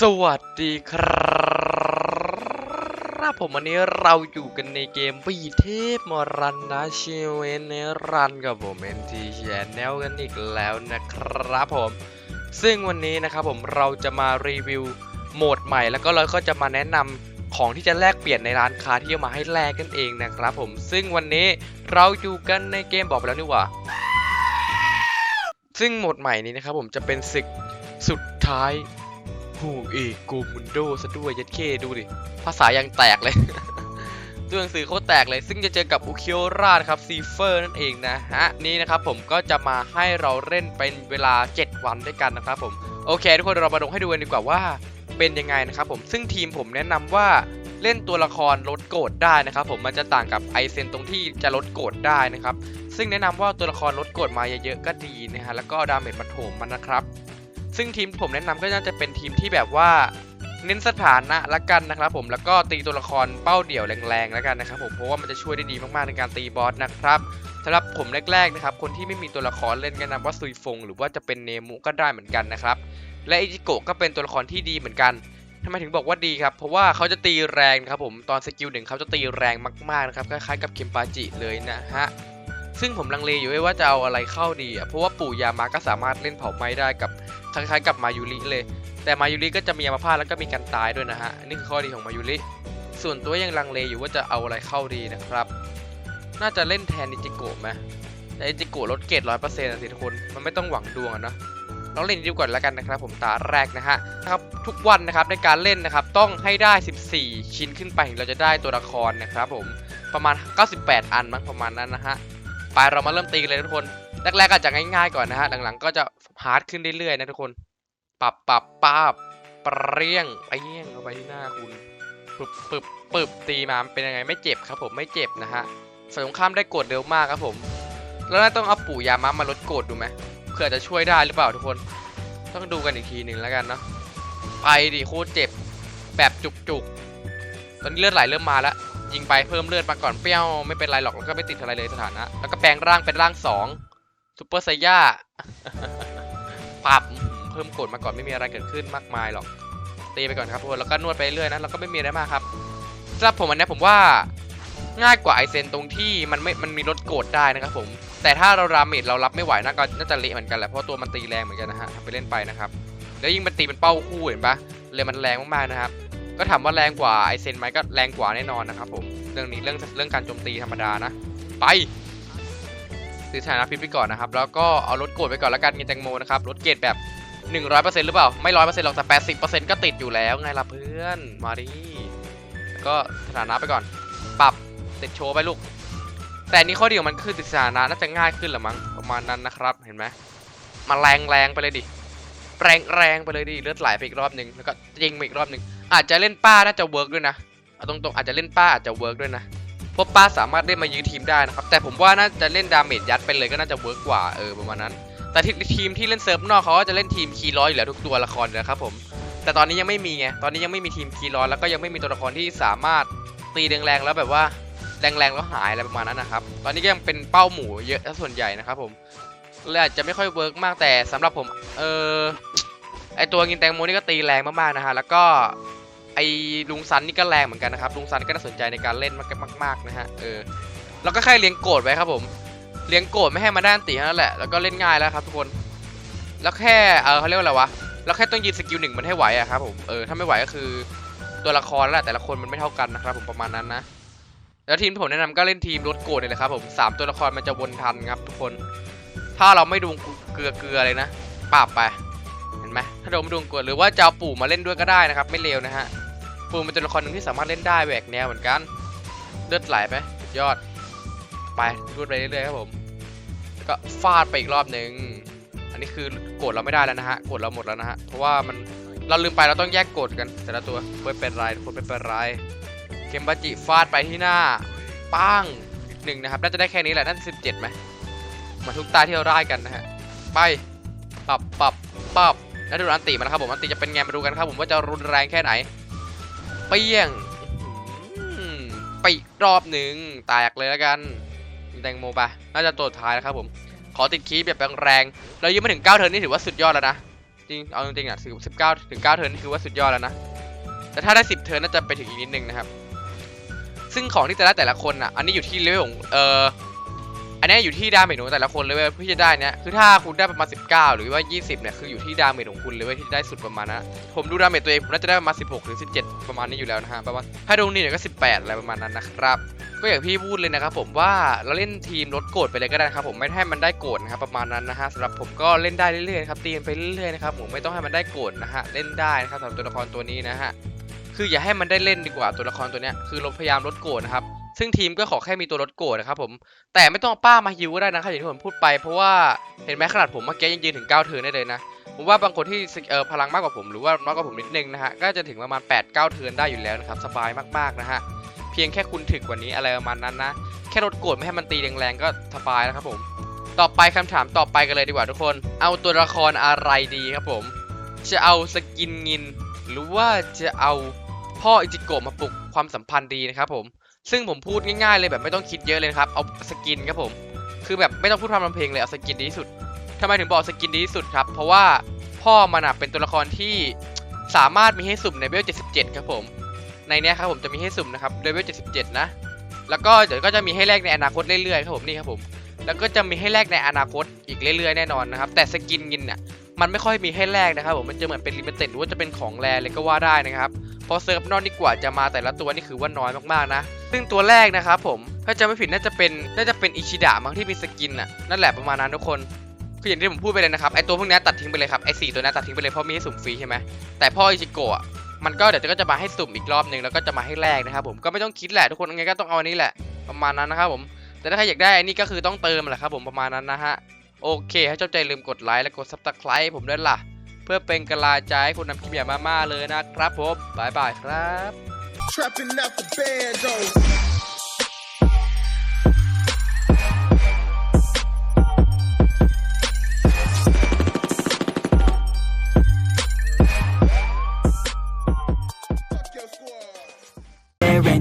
สวัสดีครับผมวันนี้เราอยู่กันในเกมปีเทพมรันนะเชเวนเนรันกับผมเอ็นทีแชนแนลกันอีกแล้วนะครับผม ซึ่งวันนี้นะครับผมเราจะมารีวิวโหมดใหม่ แล้วก็เราก็จะมาแนะนำของที่จะแลกเปลี่ยนในร้านค้าที่เอามาให้แลกกันเองนะครับผม ซึ่งวันนี้เราอยู่กันในเกมบอกไปแล้วนี่ว่า ซึ่งโหมดใหม่นี้นะครับผมจะเป็นศึกสุดท้าย หูเอกโกมุนโดซะด้วยยัดเคดูดิ ภาษายังแตกเลย ตัวหนังสือโคตรแตกเลย ซึ่งจะเจอกับอุคิโอรานะครับซีเฟอร์นั่นเองนะฮะ นี่นะครับผมก็จะมาให้เราเล่นเป็นเวลา 7 วันด้วยกันนะครับผม โอเค ทุกคนเรามาลงให้ดูกันดีกว่าว่าเป็นยังไงนะครับผม ซึ่งทีมผมแนะนำว่าเล่นตัวละครลดโกรธได้นะครับผมมันจะต่างกับไอเซนตรงที่จะลดโกรธได้นะครับ ซึ่งแนะนำว่าตัวละครลดโกรธมาเยอะๆก็ดีนะฮะแล้วก็ดาเมจมาโถมมันนะครับ ซึ่งทีมผมแนะนำก็น่าจะเป็นทีมที่แบบว่าเน้นสถานะละกันนะครับผมแล้วก็ตีตัวละครเป้าเดี่ยวแรงๆแล้วกันนะครับผมเพราะว่ามันจะช่วยได้ดีมากๆในการตีบอสนะครับสำหรับผมแรกๆนะครับคนที่ไม่มีตัวละครเล่นก็แนะนำว่าซุยฟง หรือว่าจะเป็นเนมุก็ได้เหมือนกันนะครับและอิจิโกะก็เป็นตัวละครที่ดีเหมือนกันทำไมถึงบอกว่าดีครับ เพราะว่าเขาจะตีแรงนะครับผมตอนสกิลหนึ่งเขาจะตีแรงมากๆนะครับคล้ายๆกับเคมปาจิเลยนะฮะซึ่งผมลังเลอยู่ว่าจะเอาอะไรเข้าดีอะเพราะว่าปู่ยามาก็สามารถเล่นเผาไม้ได้กับ คล้ายๆกับมายุริเลย แต่มายุริก็จะมีอัมพาตแล้วก็มีการตายด้วยนะฮะอันนี่คือข้อดีของมายุริส่วนตัวยังลังเลอยู่ว่าจะเอาอะไรเข้าดีนะครับ น่าจะเล่นแทนนิจิโกะไหมแต่นิจิโกะลดเกรดร้อยเปอร์เซ็นต์สิทุกคนมันไม่ต้องหวังดวงอะเนาะลองเล่นดีก่อนแล้วกันนะครับ ผมตาแรกนะฮะนะครับทุกวันนะครับในการเล่นนะครับต้องให้ได้ 14 ชิ้นขึ้นไปถึงเราจะได้ตัวละครนะครับผมประมาณ 98 อันมั้งประมาณนั้นนะฮะไปเรามาเริ่มตีกันเลยทุกคน แรกๆอาจะง่ายๆก่อนนะฮะ หลังๆ ก็จะฮาร์ดขึ้นเรื่อยๆนะทุกคน ปรับปรับปราบเปรี้ยงเปรี้ยงเข้าไปที่หน้าคุณปึบปึบปึบตีมาเป็นยังไงไม่เจ็บครับผมไม่เจ็บนะฮะฝ่ายตรามได้กดเร็วมากครับผม แล้วน่าต้องเอาปู่ยามามาลดกดดูไหมเผื่อจะช่วยได้หรือเปล่าทุกคน ต้องดูกันอีกทีหนึ่งแล้วกันเนาะ ไปดิโคตรเจ็บ แบบจุกๆ ตอนนี้เลือดไหลเริ่มมาแล้ว ยิงไปเพิ่มเลือดมาก่อนเปรี้ยวไม่เป็นไรหรอกแล้วก็ไม่ติดอะไรเลยสถานะ แล้วก็แปลงร่างเป็นร่างสอง ซูเปอร์ไซย่าปับเพิ่มกดมาก่อนไม่มีอะไรเกิดขึ้นมากมายหรอก ตีไปก่อนครับทุกคนแล้วก็นวดไปเรื่อยนะแล้วก็ไม่มีอะไรมากครับสำหรับผมอันนี้ผมว่าง่ายกว่าไอเซนตรงที่มันไม่ มันมีลดโกรธได้นะครับผม แต่ถ้าเราราเมดเรารับไม่ไหวน่าก็น่าจะเละเหมือนกันแหละเพราะตัวมันตีแรงเหมือนกันนะฮะไปเล่นไปนะครับ แล้วยิ่งมันตีเป็นเป้าคู่เห็นปะเลยมันแรงมากๆนะครับ ก็ถามว่าแรงกว่าไอเซนไหมก็แรงกว่าแน่นอนนะครับผม เรื่องนี้เรื่องเรื่องการโจมตีธรรมดานะ ไป ซื้อชนะพิษไปก่อนนะครับ แล้วก็เอาลดโกรธไปก่อนแล้วกันเงินแตงโมนะครับลดเกรดแบบ 100%หรือเปล่า ไม่ 100%หรอกแต่ 80%ก็ติดอยู่แล้วไงล่ะเพื่อน มาดิแล้วก็สถานะไปก่อน ปรับติดโชว์ไปลูก แต่นนี้ข้อดีของมันคือติดสถานะน่าจะง่ายขึ้นหรือมั้งประมาณนั้นนะครับ เห็นไหมมาแรงแรงไปเลยดิ แรงแรงไปเลยดิ เลือดไหลไปอีกรอบหนึ่งแล้วก็ยิงไปอีกรอบหนึ่งอาจจะเล่นป้าน่าจะเวิร์กด้วยนะเอาตรงๆอาจจะเล่นป้าอาจจะเวิร์กด้วยนะ พราะป้าสามารถเล่นมายื้อทีมได้นะครับ แต่ผมว่าน่าจะเล่นดาเมจยัดไปเลยก็น่าจะเวิร์กกว่าเออประมาณนั้น แต่ทีมที่เล่นเซิร์ฟนอกเขาก็จะเล่นทีมคีร้อยอยู่แล้วทุกตัวละครนะครับผมแต่ตอนนี้ยังไม่มีไงตอนนี้ยังไม่มีทีมคีร้อยแล้วก็ยังไม่มีตัวละครที่สามารถตีแรงๆแล้วแบบว่าแรงๆแล้วหายอะไรประมาณนั้นนะครับ ตอนนี้ก็ยังเป็นเป้าหมูเยอะส่วนใหญ่นะครับผมเลยอาจจะไม่ค่อยเวิร์กมากแต่สำหรับผมเออไอตัวกินแตงโมนี่ก็ตีแรงมากๆนะฮะแล้วก็ ไอลุงซันนี่ก็แรงเหมือนกันนะครับลุงซันก็น่าสนใจในการเล่นมากๆนะฮะเออแล้วก็แค่เลี้ยงโกรธไว้ครับผมเลี้ยงโกรธไม่ให้มาด้านตีนั้นแหละแล้วก็เล่นง่ายแล้วครับทุกคนแล้วแค่เออเขาเรียกว่าอะไรวะแล้วแค่ต้องยืนสกิลหนึ่งมันให้ไหวอะครับผมเออถ้าไม่ไหวก็คือตัวละครแล้วแหละแต่ละคนมันไม่เท่ากันนะครับผมประมาณนั้นนะแล้วทีมที่ผมแนะนำก็เล่นทีมรถโกรธนี่แหละครับผมสามตัวละครมันจะวนทันครับทุกคน ถ้าเราไม่ดูเกลือเกลือเลยนะปราบไปเห็นไหมถ้าเราไม่ดูเกลือหรือว่าจะเอาปู่มาเล่นด้วยก็ได้นะครับ ไม่เลวนะฮะ ปูเป็นตัวละครหนึ่งที่สามารถเล่นได้แหวกแนวเหมือนกัน เลือดไหลไปสุดยอด ไปรูดไปเรื่อยๆครับผม แล้วก็ฟาดไปอีกรอบหนึ่งอันนี้คือโกรธเราไม่ได้แล้วนะฮะ โกรธเราหมดแล้วนะฮะ เพราะว่ามันเราลืมไปเราต้องแยกโกรธกัน แต่ละตัวไม่เป็นไรทุกคนไม่เป็นไรเคมบาจิฟาดไปที่หน้าป้งอีกหนึ่งนะครับ น่าจะได้แค่นี้แหละน่าจะสิบเจ็ดไหมเหมาทุกตาที่เราได้กันนะฮะ ไปปรับปรับปรับแล้วดูอันติมานะครับผม อันติจะเป็นไงมาดูกันครับผมว่าจะรุนแรงแค่ไหน เปี้ยงไปอีกรอบหนึ่งแตกเลยแล้วกันแตงโมไปน่าจะตัวท้ายแล้วครับผมขอติดคีย์แบบแรงๆเรายังม่ถึง9เทิร์นนี่ถือว่าสุดยอดแล้วนะจริงเอาจริงๆอะสิบเก้าถึงเก้าเทิร์นนี่คือว่าสุดยอดแล้วนะแต่ถ้าได้สิบเทิร์นน่าจะไปถึงอีกนิดนึงนะครับ ซึ่งของที่จะได้แต่ละคนอะอันนี้อยู่ที่เลเวลของเอ่อ นนี้อยู่ที่ดาเมจของแต่ละคนเลยเว้ยเพื่อจะได้เนี่ยคือถ้าคุณได้ประมาณ 19 หรือว่า 20เนี่ยคืออยู่ที่ดาเมจของคุณเลยเว้ยที่ได้สุดประมาณนั้นอะผมดูดาเมจตัวเองผมน่าจะได้ประมาณ 16 หรือ 17 ประมาณนี้อยู่แล้วนะฮะประมาณถ้าดวงนี้เนี่ยก็ 18 อะไรประมาณนั้นนะครับก็อย่างพี่พูดเลยนะครับผมว่าเราเล่นทีมลดโกรธไปเลยก็ได้นะครับผมไม่ให้มันได้โกรธนะครับประมาณนั้นนะฮะสำหรับผมก็เล่นได้เรื่อยๆครับตีกันไปเรื่อยๆนะครับผมไม่ต้องให้มันได้โกรธนะฮะเล่นได้นะครับสำหรับตัวละครตัวนี้นะฮะคืออย่าให้มันได้เล่นดีกว่าตัวละครตัวเนี้ยคือเราพยายามลดโกรธนะครับ ซึ่งทีมก็ขอแค่มีตัวลดโกรธนะครับผม แต่ไม่ต้องป้ามาฮิวก็ได้นะครับอย่างที่ผมพูดไปเพราะว่าเห็นไหมขนาดผมเมื่อกี้ยังยืนถึง9เทิร์นได้เลยนะผมว่าบางคนที่เออพลังมากกว่าผมหรือว่าน้อยกว่าผมนิดนึงนะฮะก็จะถึงประมาณ 8 9 เทิร์นได้อยู่แล้วนะครับสบายมากๆนะฮะเพียงแค่คุณถึกกว่านี้อะไรประมาณนั้นนะแค่ลดโกรธไม่ให้มันตีแรงๆก็สบายแล้วครับผม ต่อไปคำถามต่อไปกันเลยดีกว่าทุกคน เอาตัวละครอะไรดีครับผม จะเอาสกินงิน หรือว่าจะเอาพ่ออิจิโกะมาปลุกความสัมพันธ์ดีนะครับผม ซึ่งผมพูดง่ายๆเลยแบบไม่ต้องคิดเยอะเลยครับ เอาสกินครับผม คือแบบไม่ต้องพูดพร่ำทำเพลงเลยเอาสกินดีที่สุดทำไมถึงบอกสกินดีที่สุดครับ เพราะว่าพ่อมันเป็นตัวละครที่สามารถมีให้สุ่มในเวล77 ครับผม ในเนี้ยครับผมจะมีให้สุ่มนะครับเลเวล77 นะ แล้วก็เดี๋ยวก็จะมีให้แลกในอนาคตเรื่อยๆครับผมนี่ครับผม แล้วก็จะมีให้แลกในอนาคตอีกเรื่อยๆแน่นอนนะครับ แต่สกินงินเนี่ยมันไม่ค่อยมีให้แลกนะครับผม มันจะเหมือนเป็นลิมิเต็ดหรือว่าจะเป็นของแรเลยก็ว่าได้นะครับ เพราะเซิร์ฟนอกนี่กว่าจะมาแต่ละตัวนี่คือว่าน้อยมากๆนะ ซึ่งตัวแรกนะครับผมถ้าจะไม่ผิดน่าจะเป็นน่าจะเป็นอิชิดะมั้งที่มีสกินน่ะนั่นแหละประมาณนั้นทุกคนคืออย่างที่ผมพูดไปเลยนะครับไอตัวพวกนี้ตัดทิ้งไปเลยครับไอสี่ตัวนี้ตัดทิ้งไปเลยเพราะมีให้สุ่มฟรีใช่ไหมแต่พ่ออิชิโกะมันก็เดี๋ยวก็จะมาให้สุ่มอีกรอบหนึ่งแล้วก็จะมาให้แลกนะครับผมก็ไม่ต้องคิดแหละทุกคนยังไงก็ต้องเอาอันนี้แหละประมาณนั้นนะครับผมแต่ถ้าใครอยากได้อันนี้ก็คือต้องเติมแหละครับผมประมาณนั้นนะฮะโอเคถ้าชอบใจลืมกดไลค์และกดซับสไคร b ์ผมด้วยล่ะ เพื่อเป็นกำลังใจให้คุณนำคลิปอย่างมากๆเลยนะครับผมบายบายครับ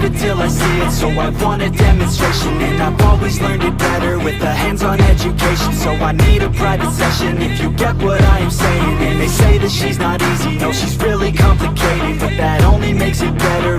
believe it till I see it, so I want a demonstration And I've always learned it better with a hands-on education. So I need a private session if you get what I am saying. And they say that she's not easy, no she's really complicated But that only makes it better